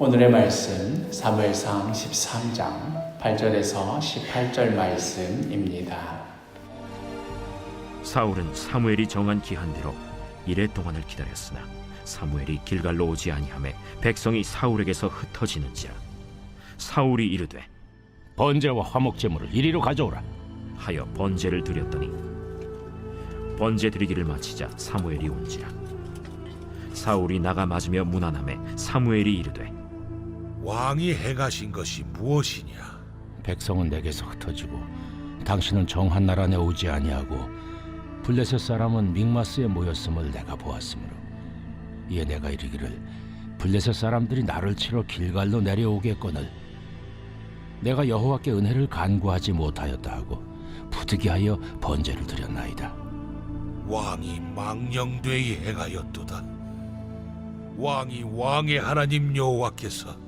오늘의 말씀 사무엘상 13장 8절에서 18절 말씀입니다. 사울은 사무엘이 정한 기한대로 이래 동안을 기다렸으나 사무엘이 길갈로 오지 아니하매 백성이 사울에게서 흩어지는지라 사울이 이르되 번제와 화목 제물을 이리로 가져오라. 하여 번제를 드렸더니 번제 드리기를 마치자 사무엘이 온지라 사울이 나가 맞으며 무난함에 사무엘이 이르되 왕이 행하신 것이 무엇이냐? 백성은 내게서 흩어지고 당신은 정한 나라 내 오지 아니하고 블레셋 사람은 믹마스에 모였음을 내가 보았으므로 이에 내가 이르기를 블레셋 사람들이 나를 치러 길갈로 내려오겠거늘 내가 여호와께 은혜를 간구하지 못하였다 하고 부득이하여 번제를 드렸나이다. 왕이 망령되이 행하였도다. 왕이 왕의 하나님 여호와께서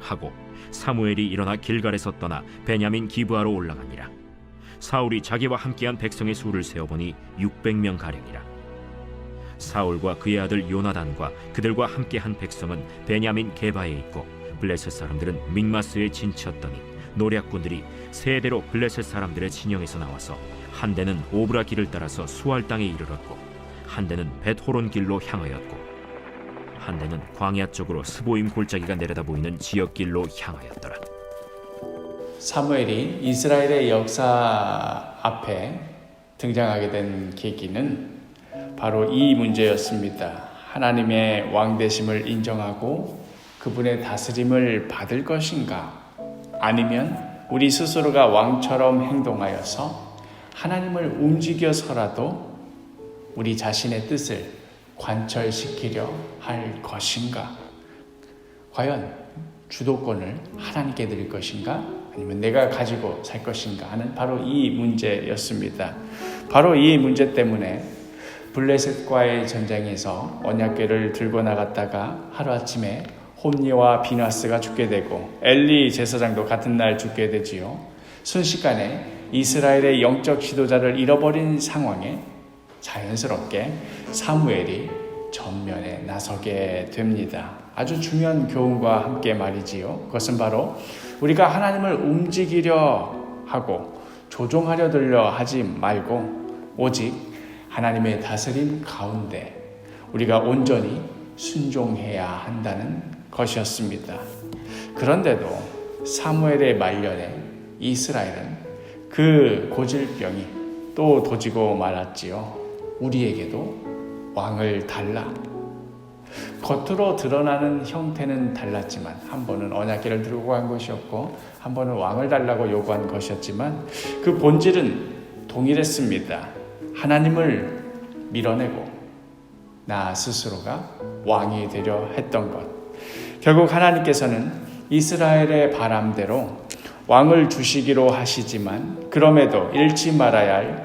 하고 사무엘이 일어나 길갈에서 떠나 베냐민 기브아로 올라가니라 사울이 자기와 함께한 백성의 수를 세어보니 600명 가량이라. 사울과 그의 아들 요나단과 그들과 함께한 백성은 베냐민 게바에 있고 블레셋 사람들은 믹마스에 진쳤더니 노략군들이 세 대로 블레셋 사람들의 진영에서 나와서 한 대는 오브라 길을 따라서 수알 땅에 이르렀고 한 대는 벳호론 길로 향하였고 한 대는 광야 쪽으로 스보임 골짜기가 내려다 보이는 지역길로 향하였더라. 사무엘이 이스라엘의 역사 앞에 등장하게 된 계기는 바로 이 문제였습니다. 하나님의 왕되심을 인정하고 그분의 다스림을 받을 것인가? 아니면 우리 스스로가 왕처럼 행동하여서 하나님을 움직여서라도 우리 자신의 뜻을 관철시키려 할 것인가? 과연 주도권을 하나님께 드릴 것인가? 아니면 내가 가지고 살 것인가 하는 바로 이 문제였습니다. 바로 이 문제 때문에 블레셋과의 전쟁에서 언약궤를 들고 나갔다가 하루아침에 홈니와 비나스가 죽게 되고 엘리 제사장도 같은 날 죽게 되지요. 순식간에 이스라엘의 영적 지도자를 잃어버린 상황에 자연스럽게 사무엘이 전면에 나서게 됩니다. 아주 중요한 교훈과 함께 말이지요. 그것은 바로 우리가 하나님을 움직이려 하고 조종하려 들려 하지 말고 오직 하나님의 다스림 가운데 우리가 온전히 순종해야 한다는 것이었습니다. 그런데도 사무엘의 말년에 이스라엘은 그 고질병이 또 도지고 말았지요. 우리에게도 왕을 달라. 겉으로 드러나는 형태는 달랐지만 한 번은 언약궤를 들고 간 것이었고 한 번은 왕을 달라고 요구한 것이었지만 그 본질은 동일했습니다. 하나님을 밀어내고 나 스스로가 왕이 되려 했던 것. 결국 하나님께서는 이스라엘의 바람대로 왕을 주시기로 하시지만 그럼에도 잃지 말아야 할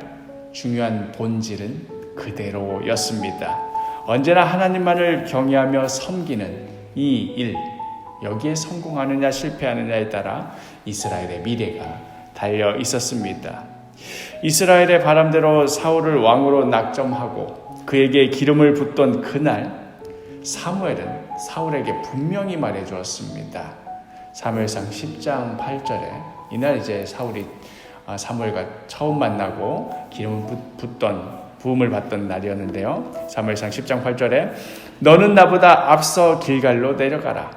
중요한 본질은 그대로였습니다. 언제나 하나님만을 경외하며 섬기는 이 일, 여기에 성공하느냐 실패하느냐에 따라 이스라엘의 미래가 달려 있었습니다. 이스라엘의 바람대로 사울을 왕으로 낙점하고 그에게 기름을 붓던 그날 사무엘은 사울에게 분명히 말해 주었습니다. 사무엘상 10장 8절에 이날 이제 사울이 아, 사무엘과 처음 만나고 기름을 붓던 부음을 받던 날이었는데요. 사무엘상 10장 8절에 너는 나보다 앞서 길갈로 내려가라.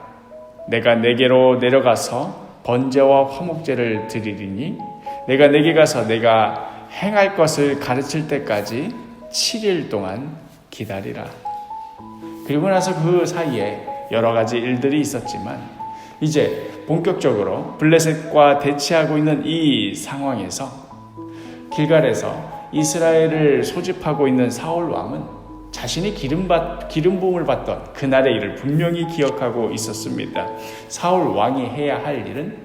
내가 내게로 내려가서 번제와 화목제를 드리리니 내가 내게 가서 내가 행할 것을 가르칠 때까지 7일 동안 기다리라. 그리고 나서 그 사이에 여러 가지 일들이 있었지만 이제 본격적으로 블레셋과 대치하고 있는 이 상황에서 길갈에서 이스라엘을 소집하고 있는 사울 왕은 자신이 기름 받 기름 부음을 받던 그날의 일을 분명히 기억하고 있었습니다. 사울 왕이 해야 할 일은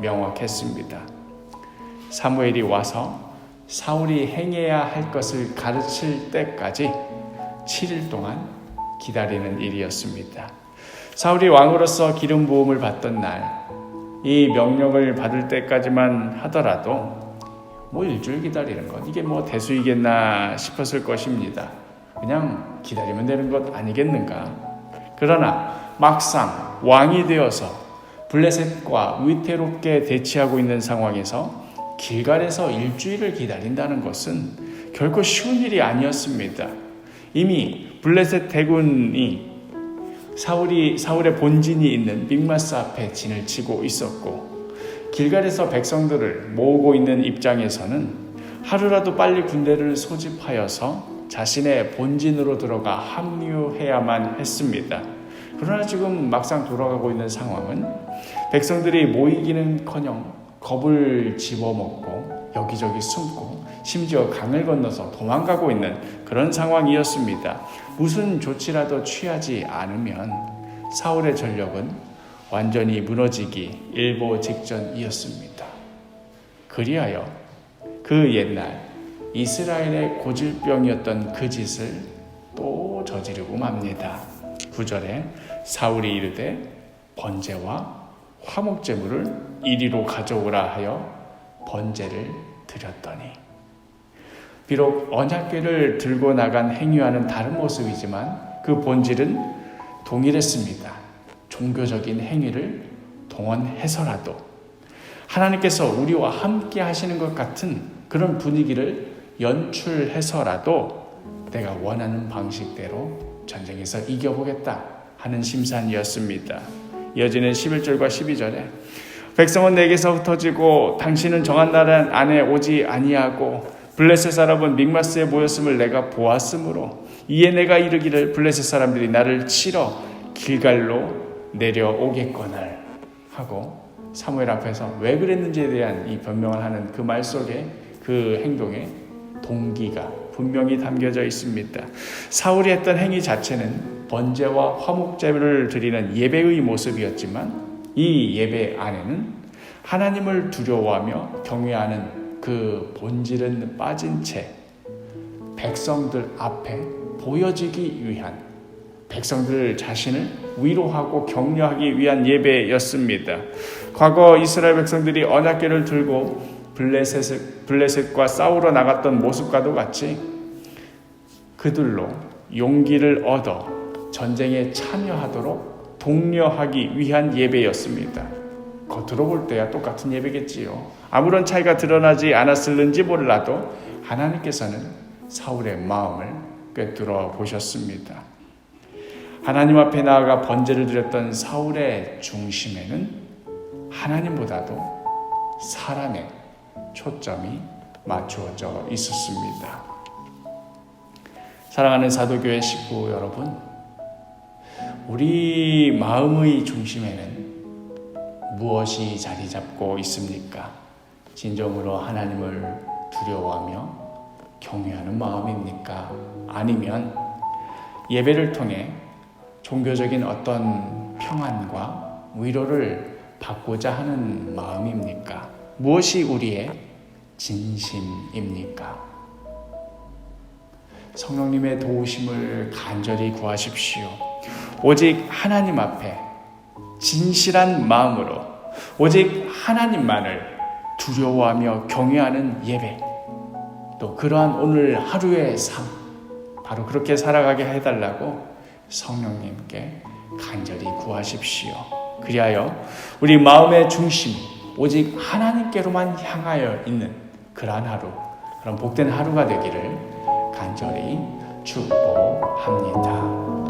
명확했습니다. 사무엘이 와서 사울이 행해야 할 것을 가르칠 때까지 7일 동안 기다리는 일이었습니다. 사울이 왕으로서 기름 부음을 받던 날, 이 명령을 받을 때까지만 하더라도 뭐 일주일 기다리는 건 이게 뭐 대수이겠나 싶었을 것입니다. 그냥 기다리면 되는 것 아니겠는가? 그러나 막상 왕이 되어서 블레셋과 위태롭게 대치하고 있는 상황에서 길갈에서 일주일을 기다린다는 것은 결코 쉬운 일이 아니었습니다. 이미 블레셋 대군이 사울이 사울의 본진이 있는 믹마스 앞에 진을 치고 있었고 길갈에서 백성들을 모으고 있는 입장에서는 하루라도 빨리 군대를 소집하여서 자신의 본진으로 들어가 합류해야만 했습니다. 그러나 지금 막상 돌아가고 있는 상황은 백성들이 모이기는 커녕 겁을 집어먹고 여기저기 숨고 심지어 강을 건너서 도망가고 있는 그런 상황이었습니다. 무슨 조치라도 취하지 않으면 사울의 전력은 완전히 무너지기 일보 직전이었습니다. 그리하여 그 옛날 이스라엘의 고질병이었던 그 짓을 또 저지르고 맙니다. 9절에 사울이 이르되 번제와 화목제물을 이리로 가져오라 하여 번제를 드렸더니 비록 언약궤를 들고 나간 행위와는 다른 모습이지만 그 본질은 동일했습니다. 종교적인 행위를 동원해서라도 하나님께서 우리와 함께 하시는 것 같은 그런 분위기를 연출해서라도 내가 원하는 방식대로 전쟁에서 이겨보겠다 하는 심산이었습니다. 이어지는 11절과 12절에 백성은 내게서 흩어지고 당신은 정한 날 안에 오지 아니하고 블레셋 사람은 믹마스에 모였음을 내가 보았으므로 이에 내가 이르기를 블레셋 사람들이 나를 치러 길갈로 내려오겠거늘 하고 사무엘 앞에서 왜 그랬는지에 대한 이 변명을 하는 그 말 속에 그 행동에 동기가 분명히 담겨져 있습니다. 사울이 했던 행위 자체는 번제와 화목제를 드리는 예배의 모습이었지만 이 예배 안에는 하나님을 두려워하며 경외하는 그 본질은 빠진 채 백성들 앞에 보여지기 위한 백성들 자신을 위로하고 격려하기 위한 예배였습니다. 과거 이스라엘 백성들이 언약궤를 들고 블레셋, 블레셋과 싸우러 나갔던 모습과도 같이 그들로 용기를 얻어 전쟁에 참여하도록 독려하기 위한 예배였습니다. 겉으로 볼 때야 똑같은 예배겠지요. 아무런 차이가 드러나지 않았을는지 몰라도 하나님께서는 사울의 마음을 꿰뚫어 보셨습니다. 하나님 앞에 나아가 번제를 드렸던 사울의 중심에는 하나님보다도 사람의 초점이 맞추어져 있었습니다. 사랑하는 사도교회 식구 여러분, 우리 마음의 중심에는 무엇이 자리 잡고 있습니까? 진정으로 하나님을 두려워하며 경외하는 마음입니까? 아니면 예배를 통해 종교적인 어떤 평안과 위로를 받고자 하는 마음입니까? 무엇이 우리의 진심입니까? 성령님의 도우심을 간절히 구하십시오. 오직 하나님 앞에 진실한 마음으로 오직 하나님만을 두려워하며 경외하는 예배 또 그러한 오늘 하루의 삶 바로 그렇게 살아가게 해달라고 성령님께 간절히 구하십시오. 그리하여 우리 마음의 중심 오직 하나님께로만 향하여 있는 그러한 하루 그런 복된 하루가 되기를 간절히 축복합니다.